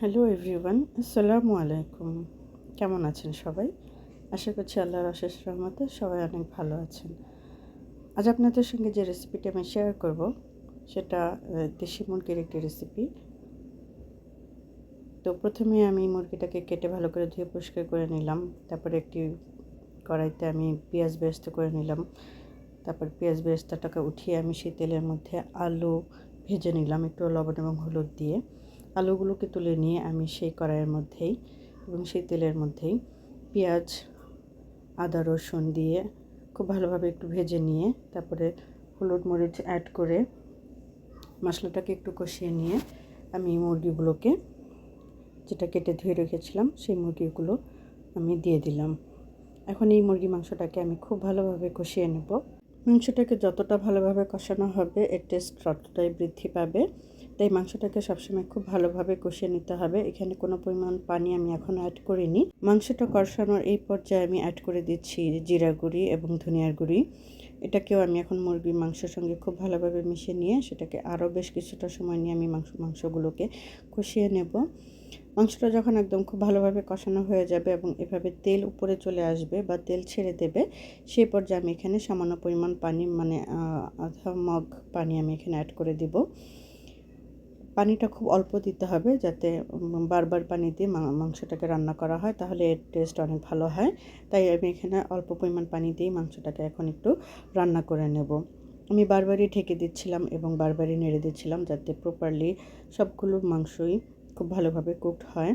Hello everyone আসসালামু আলাইকুম কেমন আছেন সবাই? আশা করছি আল্লাহর অশেষ রহমতে সবাই অনেক ভালো আছেন। আজ আপনাদের সঙ্গে যে রেসিপিটি আমি শেয়ার করব, সেটা দেশি মুরগির একটি রেসিপি তো প্রথমে আমি মুরগিটাকে কেটে ভালো করে ধুয়ে পরিষ্কার করে নিলাম। তারপরে একটি কড়াইতে আমি পেঁয়াজ বেরেস্ত করে নিলাম। তারপর পেঁয়াজ বেরেস্তাটাকে উঠিয়ে আমি সেই তেলের মধ্যে আলু ভেজে নিলাম, একটু লবণ এবং হলুদ দিয়ে। আলুগুলোকে তুলে নিয়ে আমি সেই কড়াইয়ের মধ্যেই এবং সেই তেলের মধ্যেই পেঁয়াজ, আদা, রসুন দিয়ে খুব ভালোভাবে একটু ভেজে নিয়ে তারপরে হলুদ মরিচ অ্যাড করে মশলাটাকে একটু কষিয়ে নিয়ে আমি মুরগিগুলোকে যেটা কেটে ধুয়ে রেখেছিলাম সেই মুরগিগুলো আমি দিয়ে দিলাম। এখন এই মুরগি মাংসটাকে আমি খুব ভালোভাবে কষিয়ে নেব। মাংসটাকে যতটা ভালোভাবে কষানো হবে, এর টেস্ট ততটাই বৃদ্ধি পাবে। তাই মাংসটাকে সবসময় খুব ভালোভাবে কষিয়ে নিতে হবে। এখানে কোনো পরিমাণ পানি আমি এখন অ্যাড করিনি। মাংসটা কষানোর এই পর্যায়ে আমি অ্যাড করে দিচ্ছি জিরা গুঁড়ি এবং ধনিয়ার গুঁড়ি। এটাকেও আমি এখন মুরগির মাংসের সঙ্গে খুব ভালোভাবে মিশিয়ে নিয়ে সেটাকে আরও বেশ কিছুটা সময় নিয়ে আমি মাংস, মাংসগুলোকে কষিয়ে নেব। মাংসটা যখন একদম খুব ভালোভাবে কষানো হয়ে যাবে এবং এভাবে তেল উপরে চলে আসবে বা তেল ছেড়ে দেবে, সেই পর্যায়ে আমি এখানে সামান্য পরিমাণ পানি মানে আধা মগ পানি আমি এখানে অ্যাড করে দিব। পানিটা খুব অল্প দিতে হবে যাতে বারবার পানি দিয়ে মাংসটাকে রান্না করা হয়, তাহলে এর টেস্ট অনেক ভালো হয়। তাই আমি এখানে অল্প পরিমাণ পানি দিয়ে মাংসটাকে এখন একটু রান্না করে নেব। আমি বারবারই ঢেকে দিচ্ছিলাম এবং বারবারই নেড়ে দিচ্ছিলাম যাতে প্রপারলি সবগুলো মাংসই খুব ভালোভাবে কুকড হয়।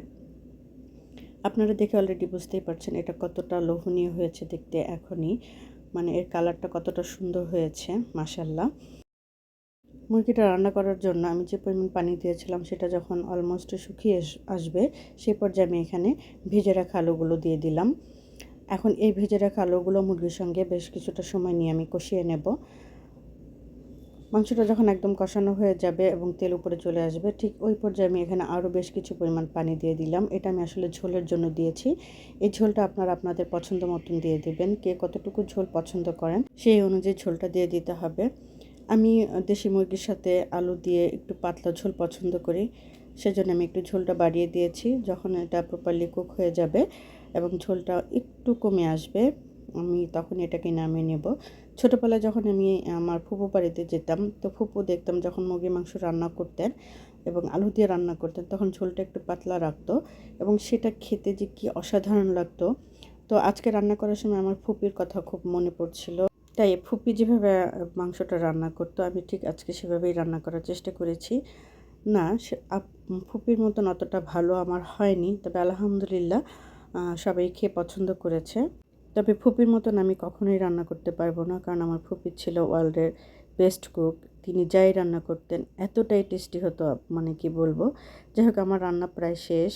আপনারা দেখে অলরেডি বুঝতেই পারছেন এটা কতটা লোভনীয় হয়েছে দেখতে এখনই। মানে এর কালারটা কতটা সুন্দর হয়েছে মাসাল্লাহ মুরগিটা রান্না করার জন্য আমি যে পরিমাণ পানি দিয়েছিলাম সেটা যখন অলমোস্ট শুকিয়ে আসবে সেই পর্যায়ে আমি এখানে ভেজে রাখা আলুগুলো দিয়ে দিলাম। এখন এই ভেজে রাখা আলুগুলো মুরগির সঙ্গে বেশ কিছুটা সময় নিয়ে আমি কষিয়ে নেব। মাংসটা যখন একদম কষানো হয়ে যাবে এবং তেল উপরে চলে আসবে, ঠিক ওই পর্যায়ে আমি এখানে আরও বেশ কিছু পরিমাণ পানি দিয়ে দিলাম। এটা আমি আসলে ঝোলের জন্য দিয়েছি। এই ঝোলটা আপনারা আপনাদের পছন্দ মতন দিয়ে দেবেন, কে কতটুকু ঝোল পছন্দ করেন সেই অনুযায়ী ঝোলটা দিয়ে দিতে হবে। আমি দেশি মুরগির সাথে আলু দিয়ে একটু পাতলা ঝোল পছন্দ করি। সেজন্য আমি একটু ঝোলটা বাড়িয়ে দিয়েছি, যখন এটা প্রপারলি কুক হয়ে যাবে এবং ঝোলটা একটু কমে আসবে, আমি তখন এটাকে নামিয়ে নেব। ছোটোবেলায় যখন আমি আমার ফুপু বাড়িতে যেতাম, তো ফুপু দেখতাম যখন মুরগির মাংস রান্না করতেন এবং আলু দিয়ে রান্না করতেন, তখন ঝোলটা একটু পাতলা রাখতো এবং সেটা খেতে যে কি অসাধারণ লাগতো। তো আজকে রান্না করার সময় আমার ফুপির কথা খুব মনে পড়ছিল। তাই ফুপি যেভাবে মাংসটা রান্না করতো, আমি ঠিক আজকে সেভাবেই রান্না করার চেষ্টা করেছি। না, সে ফুপির মতন অতটা ভালো আমার হয়নি, তবে আলহামদুলিল্লাহ সবাই খেয়ে পছন্দ করেছে। তবে ফুপির মতন আমি কখনোই রান্না করতে পারব না, কারণ আমার ফুপি ছিল ওয়ার্ল্ডের বেস্ট কুক। তিনি যাই রান্না করতেন, এতটাই টেস্টি হতো মানে কি বলব? যাই হোক, আমার রান্না প্রায় শেষ।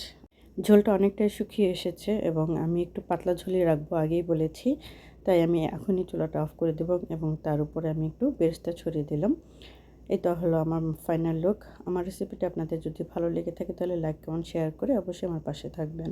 ঝোলটা অনেকটাই শুকিয়ে এসেছে এবং আমি একটু পাতলা ঝুলিয়ে রাখব, আগেই বলেছি। তাই আমি এখনই চুলাটা অফ করে দেব এবং তার উপরে আমি একটু বেরেস্তা ছড়িয়ে দিলাম। এটা হলো আমার ফাইনাল লুক। আমার রেসিপিটা আপনাদের যদি ভালো লেগে থাকে তাহলে লাইক কমেন্ট শেয়ার করে অবশ্যই আমার পাশে থাকবেন।